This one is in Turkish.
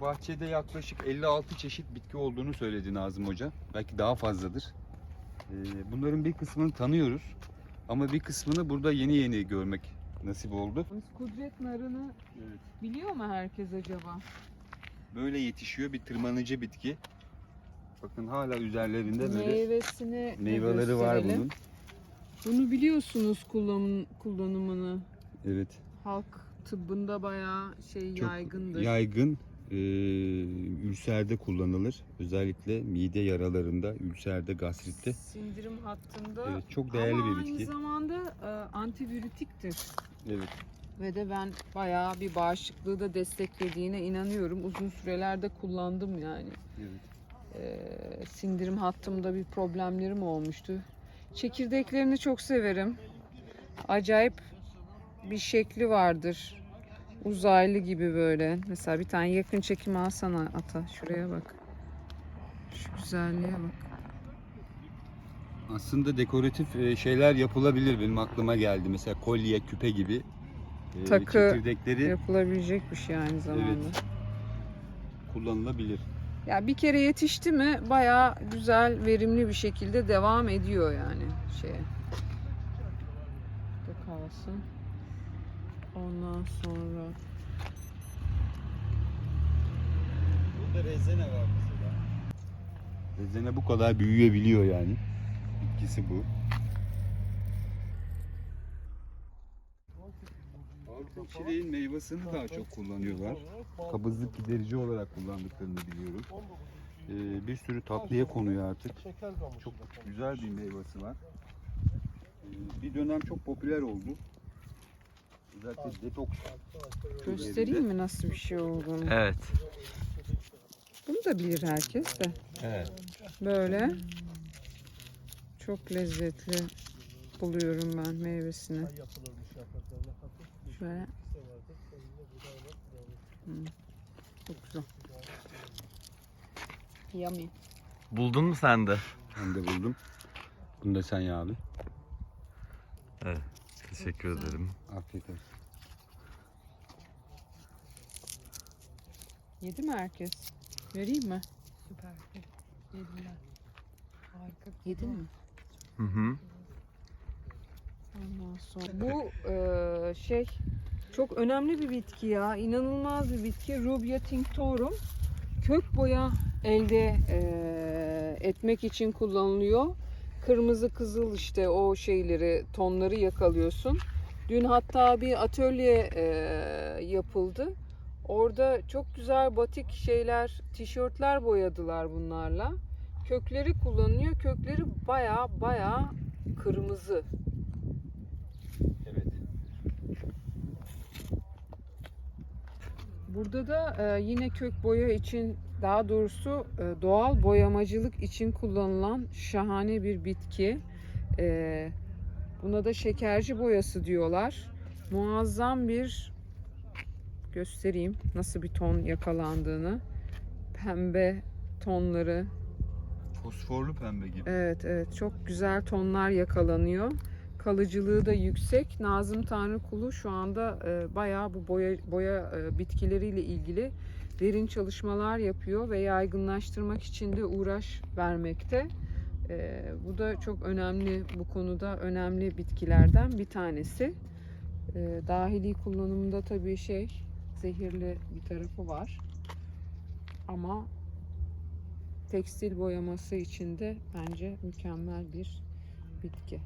bahçede yaklaşık 56 çeşit bitki olduğunu söyledi Nazım Hoca. Belki daha fazladır. Ee, bunların bir kısmını tanıyoruz. Ama bir kısmını burada yeni yeni görmek nasip oldu. Kudret narını biliyor mu herkes acaba? Böyle yetişiyor bir tırmanıcı bitki. Bakın hala üzerlerinde böyle Meyvesini meyveleri var bunun. Bunu biliyorsunuz kullanım, kullanımını. Evet. Halk tıbbında bayağı şey Çok yaygındır. Yaygın. Ee, ülserde kullanılır. Özellikle mide yaralarında, ülserde, gastritte. Sindirim hattında. Evet, çok değerli Ama bir bitki. aynı zamanda e, antibiyotiktir. Evet. Ve de ben bayağı bir bağışıklığı da desteklediğine inanıyorum. Uzun sürelerde kullandım yani. Evet. Ee, sindirim hattımda bir problemlerim olmuştu. Çekirdeklerini çok severim. Acayip bir şekli vardır. Uzaylı gibi böyle. Mesela bir tane yakın çekim alsana ata. Şuraya bak. Şu güzelliğe bak. Aslında dekoratif e, şeyler yapılabilir benim aklıma geldi. Mesela kolye, küpe gibi e, Takı çekirdekleri Yapılabilecek bir şey aynı zamanda. Evet. kullanılabilir. Ya bir kere yetişti mi bayağı güzel, verimli bir şekilde devam ediyor yani şeye. Burada kalsın. Ondan sonra Burada rezene var mesela. Rezene bu kadar büyüyebiliyor yani. Bitkisi bu. Avrupa çileğin meyvasını daha çok kullanıyorlar. Kabızlık giderici olarak kullandıklarını biliyorum. Ee, bir sürü tatlıya konuyor artık. Çok güzel bir meyvesi var. Ee, bir dönem çok popüler oldu. Özellikle detoks. göstereyim mi nasıl bir şey olduğunu? Evet. Bunu da bilir herkes de. Evet. Böyle çok lezzetli buluyorum ben meyvesini. Şöyle. Hmm, Çok güzel. Yummy. Buldun mu sen de? Ben de buldum. Bunu da sen ya abi. Teşekkür ederim. Afiyet olsun. Yedi mi herkes? Vereyim mi? Süper. Yediler. Harika. Yedin mi? Hı hı. Ondan sonra bu eee, şey çok önemli bir bitki ya. İnanılmaz bir bitki. Rubia tinctorum. Kök boya elde eee, etmek için kullanılıyor. Kırmızı kızıl işte o şeyleri tonları yakalıyorsun. Dün hatta bir atölye eee, yapıldı. Orada çok güzel batik şeyler, tişörtler boyadılar bunlarla. Kökleri kullanılıyor. Kökleri baya baya kırmızı. Evet. Burada da e, yine kök boya için daha doğrusu e, doğal boyamacılık için kullanılan şahane bir bitki. E, buna da şekerci boyası diyorlar. Muazzam bir göstereyim nasıl bir ton yakalandığını. Pembe tonları. Fosforlu pembe gibi. Evet evet çok güzel tonlar yakalanıyor. Kalıcılığı da yüksek. Nazım Tanrıkulu şu anda e, bayağı bu boya, boya e, bitkileriyle ilgili derin çalışmalar yapıyor ve yaygınlaştırmak için de uğraş vermekte. E, bu da çok önemli bu konuda önemli bitkilerden bir tanesi. E, dahili kullanımında tabii şey zehirli bir tarafı var. Ama tekstil boyaması için de bence mükemmel bir bitki.